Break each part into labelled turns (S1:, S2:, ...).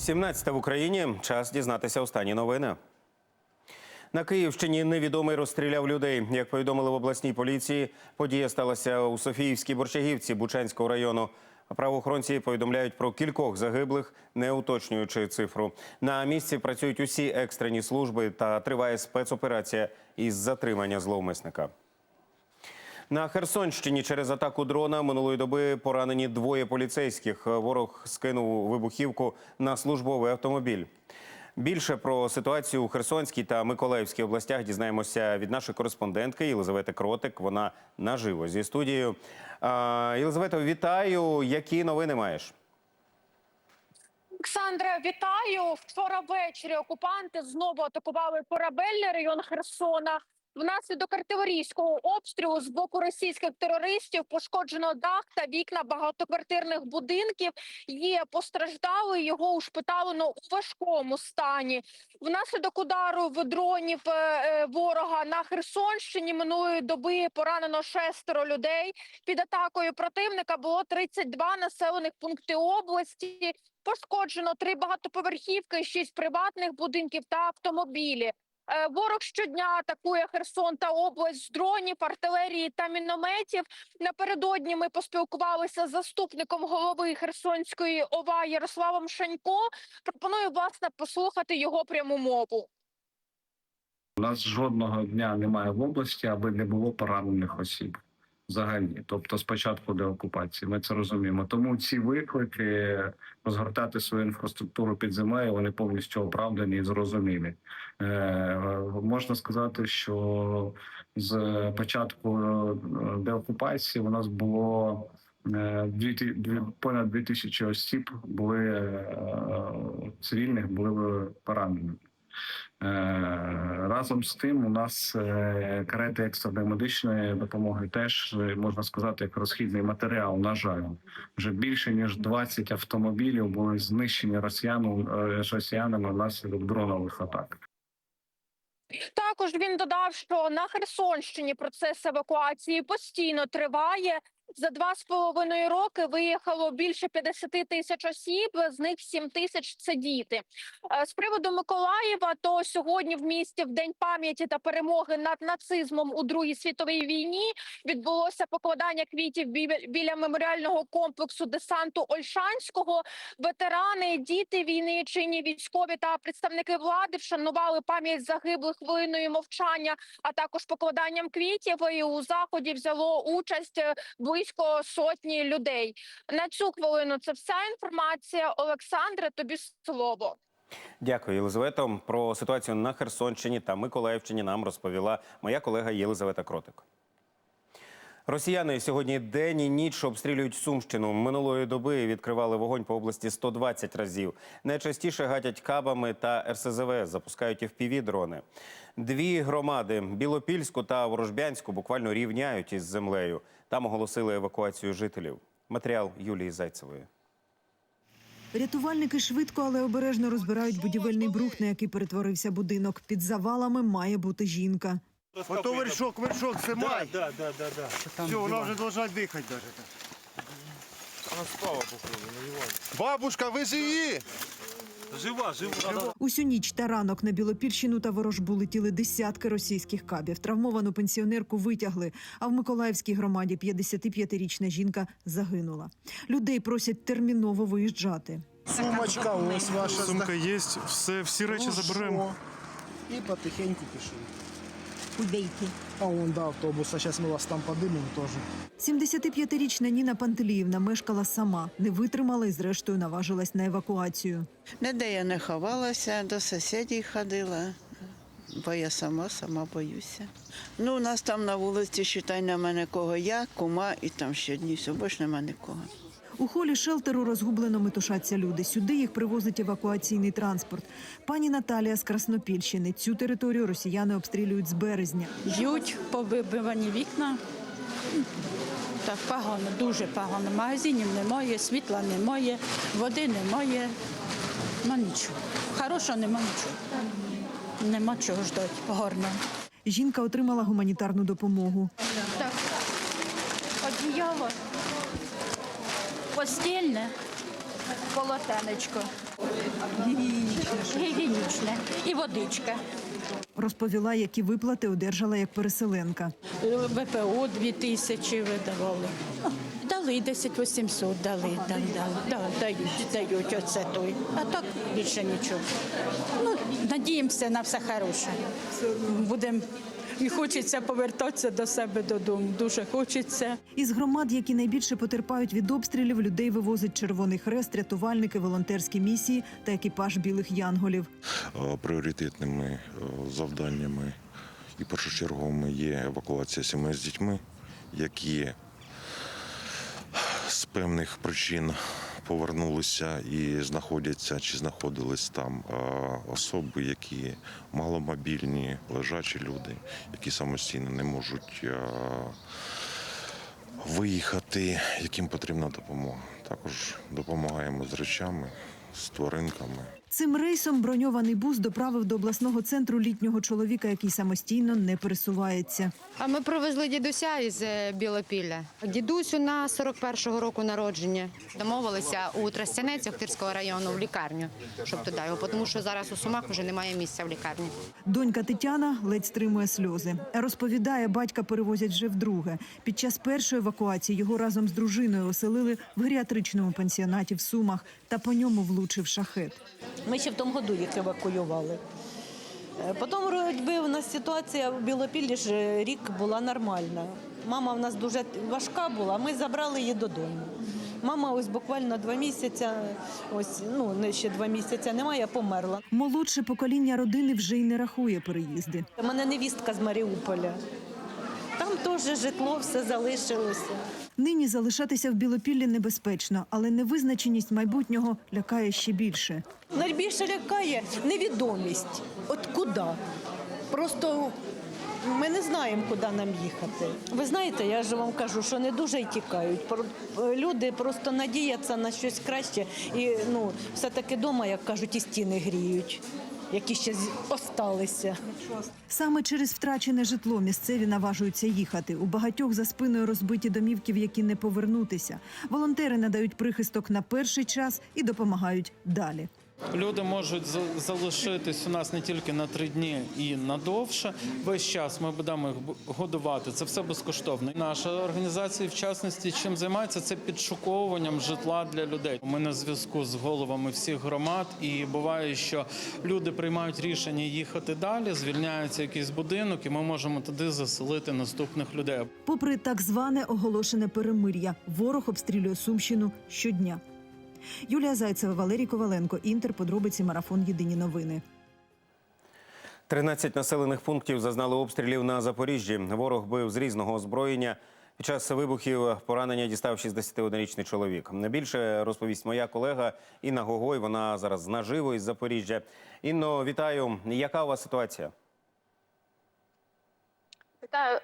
S1: 17 в Україні. Час дізнатися останні новини. На Київщині невідомий розстріляв людей. Як повідомили в обласній поліції, подія сталася у Софіївській Борчагівці Бучанського району. Правоохоронці повідомляють про кількох загиблих, не уточнюючи цифру. На місці працюють усі екстрені служби та триває спецоперація із затримання зловмисника. На Херсонщині через атаку дрона минулої доби поранені двоє поліцейських. Ворог скинув вибухівку на службовий автомобіль. Більше про ситуацію у Херсонській та Миколаївській областях дізнаємося від нашої кореспондентки Єлизавети Кротик. Вона наживо зі студією. А, Єлизавета, вітаю. Які новини маєш?
S2: Олександре, вітаю. Вчора ввечері окупанти знову атакували корабельний район Херсона. Внаслідок артилерійського обстрілу з боку російських терористів пошкоджено дах та вікна багатоквартирних будинків. Є постраждали його ушпиталено у важкому стані. Внаслідок удару в дронів е, е, ворога на Херсонщині минулої доби поранено шестеро людей. Під атакою противника було 32 населених пункти області. Пошкоджено три багатоповерхівки, шість приватних будинків та автомобілі. Е, Ворог щодня атакує Херсон та область з дронів, артилерії та мінометів. Напередодні ми поспілкувалися з заступником голови Херсонської ОВА Ярославом Шанько. Пропоную власне послухати його пряму мову.
S3: У нас жодного дня немає в області, аби не було поранених осіб. Взагалі, тобто спочатку деокупації, ми це розуміємо. Тому ці виклики розгортати свою інфраструктуру під землею вони повністю оправдані і зрозумілі. Е, можна сказати, що з початку е, деокупації у нас було е, дві понад дві тисячі осіб були е, цивільних, були поранені. Е, Разом з тим, у нас е, карети екстреної медичної допомоги теж е, можна сказати як розхідний матеріал. На жаль, вже більше ніж 20 автомобілів були знищені росіяну е, росіянами внаслідок дронових атак.
S2: Також він додав, що на Херсонщині процес евакуації постійно триває. За два з половиною роки виїхало більше 50 тисяч осіб, з них 7 тисяч це діти. Е, З приводу Миколаєва, то сьогодні в місті в день пам'яті та перемоги над нацизмом у Другій світовій війні відбулося покладання квітів біля меморіального комплексу десанту Ольшанського. Ветерани, діти війни, чинні військові та представники влади вшанували пам'ять загиблих хвилиною мовчання, а також покладанням квітів. І у заході взяло участь е, близько сотні людей. На цю хвилину це вся інформація. Олександре, тобі слово.
S1: Дякую, Єлизавето. Про ситуацію на Херсонщині та Миколаївщині нам розповіла моя колега Єлизавета Кротик. Росіяни сьогодні день і ніч обстрілюють Сумщину. Минулої доби відкривали вогонь по області 120 разів. Найчастіше гатять кабами та РСЗВ, запускають fpv дрони. Дві громади Білопільську та Ворожбянську буквально рівняють із землею. Там оголосили евакуацію жителів. Матеріал Юлії Зайцевої.
S4: Рятувальники швидко, але обережно розбирають будівельний брух, на який перетворився будинок. Під завалами має бути жінка.
S5: Ото вершок, вершок, це май.
S6: Да, да, да, да.
S5: Все, вона вже должна дихати даже.
S6: Вона спала, походу, на дивані.
S5: Бабушка, ви живі?
S6: Жива, жива.
S4: Усю ніч та ранок на Білопільщину та Ворожбу летіли десятки російських кабів. Травмовану пенсіонерку витягли. А в Миколаївській громаді 55-річна жінка загинула. Людей просять терміново виїжджати.
S5: Сумочка, ось ваша.
S7: Сумка є, все, всі речі
S5: Ну,
S7: заберемо.
S5: І потихеньку пішли.
S4: Куди йти?
S5: А вон до автобуса, зараз ми вас там подимемо теж.
S4: 75-річна Ніна Пантеліївна мешкала сама, не витримала і зрештою наважилась на евакуацію.
S8: Ніде я не ховалася, до сусідів ходила, бо я сама, сама боюся. Ну, у нас там на вулиці, считай, нема нікого. Я, кума і там ще одні, все, більше нема нікого.
S4: У холі шелтеру розгублено метушаться люди. Сюди їх привозить евакуаційний транспорт. Пані Наталія з Краснопільщини. Цю територію росіяни обстрілюють з березня.
S9: Б'ють повибивані вікна. Так погано, дуже погано. Магазинів немає, світла немає, води немає. Ну нічого. Хорошого нема нічого. Нема чого ждати. Гарно.
S4: Жінка отримала гуманітарну допомогу.
S9: Так. Одіяло. Постільне. Полотенечко. Гігієнічне. І водичка.
S4: Розповіла, які виплати одержала як переселенка.
S9: ВПО 2 тисячі видавали. Дали 10 800, дали, дали, дали, да, дають, дають оце той. А так більше нічого. Ну, надіємося на все хороше. Будемо і хочеться повертатися до себе додому. Дуже хочеться.
S4: Із громад, які найбільше потерпають від обстрілів, людей вивозить Червоний Хрест, рятувальники, волонтерські місії та екіпаж білих янголів.
S10: Е, Пріоритетними е, завданнями і першочерговими є евакуація сімей з дітьми, які з певних причин повернулися і знаходяться чи знаходились там е, особи, які маломобільні, лежачі люди, які самостійно не можуть е, виїхати, яким потрібна допомога. Також допомагаємо з речами, з тваринками.
S4: Цим рейсом броньований бус доправив до обласного центру літнього чоловіка, який самостійно не пересувається.
S11: А ми привезли дідуся із е, Білопілля. Дідусь у нас 41-го року народження. Домовилися у Тростянець Охтирського району в лікарню, щоб туди його, тому що зараз у Сумах вже немає місця в лікарні.
S4: Донька Тетяна ледь стримує сльози. Розповідає, батька перевозять вже вдруге. Під час першої евакуації його разом з дружиною оселили в геріатричному пансіонаті в Сумах та по ньому влучив шахет.
S12: Ми ще в тому году їх евакуювали. Е, Потім, якби, у нас ситуація в Білопіллі ж е, рік була нормальна. Мама в нас дуже важка була, ми забрали її додому. Мама ось буквально два місяці, ось ну не ще два місяці немає, померла.
S4: Молодше покоління родини вже й не рахує переїзди.
S12: У мене невістка з Маріуполя. Там теж житло все залишилося.
S4: Нині залишатися в Білопіллі небезпечно, але невизначеність майбутнього лякає ще більше.
S12: Найбільше лякає невідомість. От куди? Просто ми не знаємо, куди нам їхати. Ви знаєте, я ж вам кажу, що не дуже й тікають. Люди просто надіються на щось краще. І ну, все-таки вдома, як кажуть, і стіни гріють, які ще осталися.
S4: Саме через втрачене житло місцеві наважуються їхати. У багатьох за спиною розбиті домівки, в які не повернутися. Волонтери надають прихисток на перший час і допомагають далі.
S7: Люди можуть за- залишитись у нас не тільки на три дні і надовше. Весь час ми будемо їх годувати. Це все безкоштовно. Наша організація, в частності, чим займається, це підшуковуванням житла для людей. Ми на зв'язку з головами всіх громад, і буває, що люди приймають рішення їхати далі, звільняється якийсь будинок, і ми можемо туди заселити наступних людей.
S4: Попри так зване оголошене перемир'я, ворог обстрілює Сумщину щодня. Юлія Зайцева, Валерій Коваленко, Інтер. Подробиці марафон. Єдині новини.
S1: 13 населених пунктів зазнали обстрілів на Запоріжжі. Ворог бив з різного озброєння. Під час вибухів поранення дістав 61-річний чоловік. Більше розповість моя колега Інна Гогой. Вона зараз наживо із Запоріжжя. Інно, вітаю. Яка у вас ситуація?
S13: Вітаю.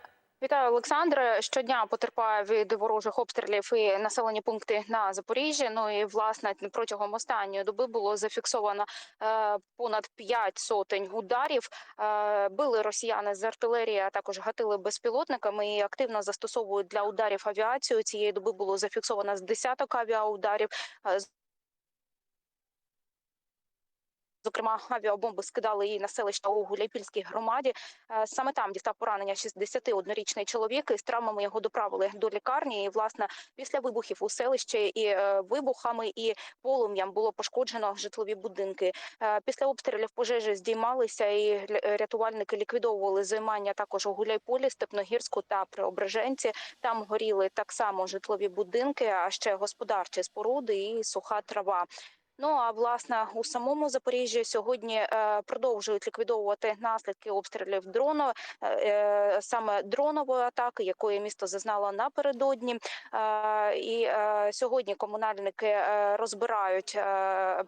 S13: Вітаю, Олександре. Щодня потерпає від ворожих обстрілів і населені пункти на Запоріжжі. Ну і власне протягом останньої доби було зафіксовано е, понад п'ять сотень ударів. Е, били росіяни з артилерії, а також гатили безпілотниками і активно застосовують для ударів авіацію. Цієї доби було зафіксовано з десяток авіаударів. Е, Зокрема, авіабомби скидали її на селище у Гуляйпільській громаді. Е, Саме там дістав поранення 61-річний чоловік. Із травмами його доправили до лікарні. І власне після вибухів у селищі і е, вибухами і полум'ям було пошкоджено житлові будинки. Е, Після обстрілів пожежі здіймалися, і рятувальники ліквідовували займання також у Гуляйполі, Степногірську та Преображенці. Там горіли так само житлові будинки, а ще господарчі споруди і суха трава. Ну а власне у самому Запоріжжі сьогодні е, продовжують ліквідовувати наслідки обстрілів дрону, е, е, саме дронової атаки, якої місто зазнало напередодні. І сьогодні комунальники розбирають,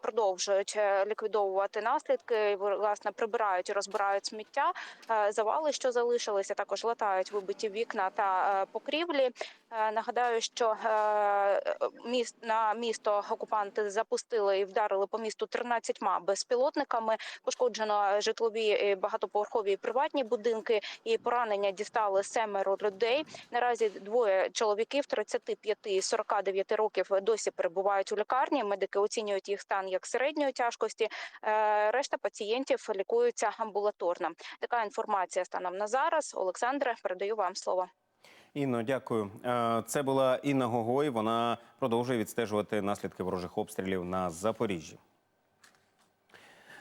S13: продовжують ліквідовувати наслідки. Власне прибирають і розбирають сміття, завали, що залишилися. Також латають вибиті вікна та покрівлі. Нагадаю, що міст на місто окупанти запустили і вдарили по місту 13 безпілотниками. Пошкоджено житлові е, багатоповерхові приватні будинки. І поранення дістали семеро людей. Наразі двоє чоловіків 35 і 49 років досі перебувають у лікарні. Медики оцінюють їх стан як середньої тяжкості. Е, Решта пацієнтів лікуються амбулаторно. Така інформація станом на зараз. Олександре, передаю вам слово.
S1: Інно, дякую. Е, Це була Інна Гогой. Вона продовжує відстежувати наслідки ворожих обстрілів на Запоріжжі.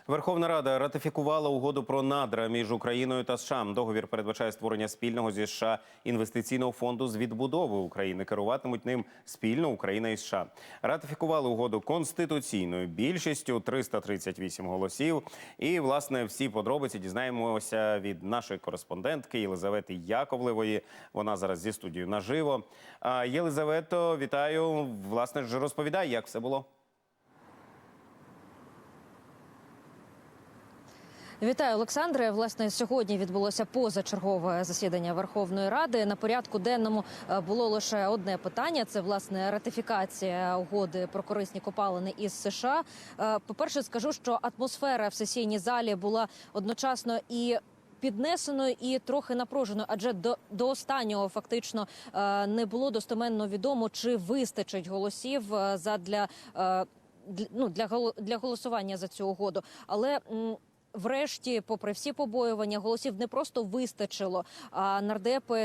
S1: Верховна Рада ратифікувала угоду про надра між Україною та США. Договір передбачає створення спільного зі США інвестиційного фонду з відбудови України. Керуватимуть ним спільно Україна і США. Ратифікували угоду конституційною більшістю 338 голосів. І власне всі подробиці дізнаємося від нашої кореспондентки Єлизавети Яковлевої. Вона зараз зі студією наживо. А, Єлизавето, вітаю. Власне ж розповідай, як все було.
S14: Вітаю, Олександре. Власне, сьогодні відбулося позачергове засідання Верховної Ради. На порядку денному е, було лише одне питання: це власне ратифікація угоди про корисні копалини із США. Е, По-перше, скажу, що атмосфера в сесійній залі була одночасно і. Піднесеною і трохи напруженою, адже до, до останнього фактично е, не було достеменно відомо, чи вистачить голосів е, для, ну, для, для голосування за цю угоду. Але Врешті, попри всі побоювання, голосів не просто вистачило, а нардепи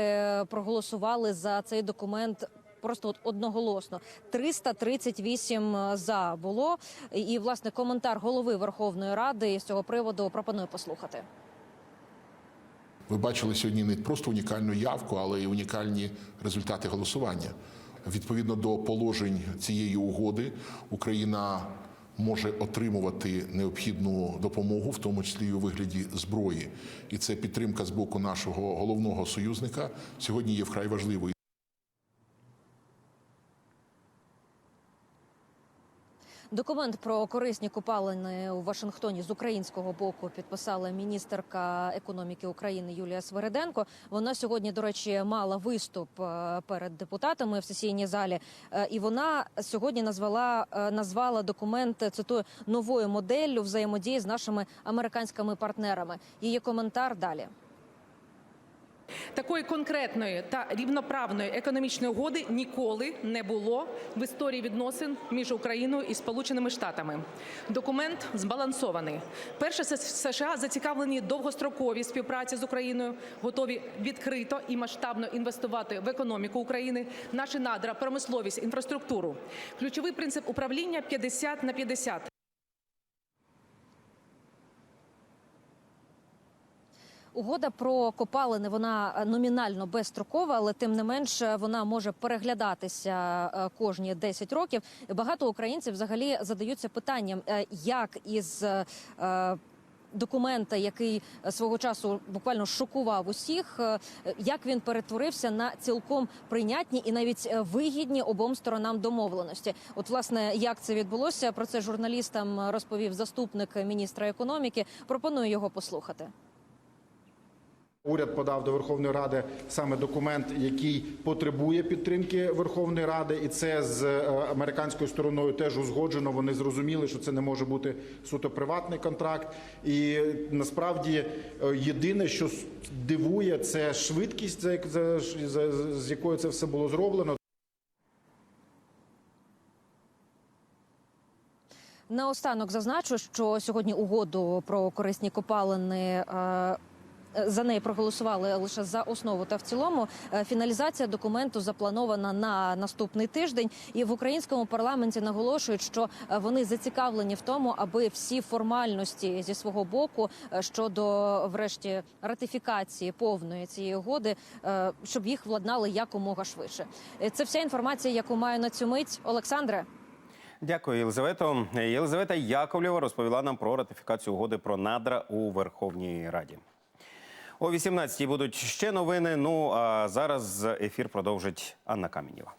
S14: проголосували за цей документ. Просто от одноголосно 338 за було. І власне коментар голови Верховної Ради з цього приводу пропоную послухати.
S15: Ви бачили сьогодні не просто унікальну явку, але й унікальні результати голосування. Відповідно до положень цієї угоди, Україна може отримувати необхідну допомогу, в тому числі у вигляді зброї. І це підтримка з боку нашого головного союзника сьогодні є вкрай важливою.
S14: Документ про корисні копалини у Вашингтоні з українського боку підписала міністерка економіки України Юлія Свереденко. Вона сьогодні, до речі, мала виступ е, перед депутатами в сесійній залі, Е, і вона сьогодні назвала е, назвала документ цитую новою моделлю взаємодії з нашими американськими партнерами. Її коментар далі.
S16: Такої конкретної та рівноправної економічної угоди ніколи не було в історії відносин між Україною і Сполученими Штатами. Документ збалансований. Перше, США зацікавлені в довгостроковій співпраці з Україною, готові відкрито і масштабно інвестувати в економіку України, наші надра, промисловість, інфраструктуру. Ключовий принцип управління 50 на 50.
S14: Угода про копалини вона номінально безстрокова, але тим не менш вона може переглядатися е, кожні 10 років. Багато українців взагалі задаються питанням, е, як із е, документа, який свого часу буквально шокував усіх, як він перетворився на цілком прийнятні і навіть вигідні обом сторонам домовленості. От власне як це відбулося, про це журналістам розповів заступник міністра економіки. Пропоную його послухати.
S17: Уряд подав до Верховної Ради саме документ, який потребує підтримки Верховної Ради, і це з е, американською стороною теж узгоджено. Вони зрозуміли, що це не може бути суто приватний контракт. І насправді е, єдине, що дивує, це швидкість, з якою це все було зроблено.
S14: Наостанок зазначу, що сьогодні угоду про корисні копалини. За неї проголосували лише за основу та в цілому. Е, Фіналізація документу запланована на наступний тиждень. І в українському парламенті наголошують, що е, вони зацікавлені в тому, аби всі формальності зі свого боку е, щодо врешті ратифікації повної цієї угоди, щоб їх владнали якомога швидше. Це вся інформація, яку маю на цю мить. Олександре.
S1: Дякую, Єлизавето. Єлизавета Яковлєва розповіла нам про ратифікацію угоди про надра у Верховній Раді. О 18-й будуть ще новини. Ну а зараз ефір продовжить Анна Камінєва.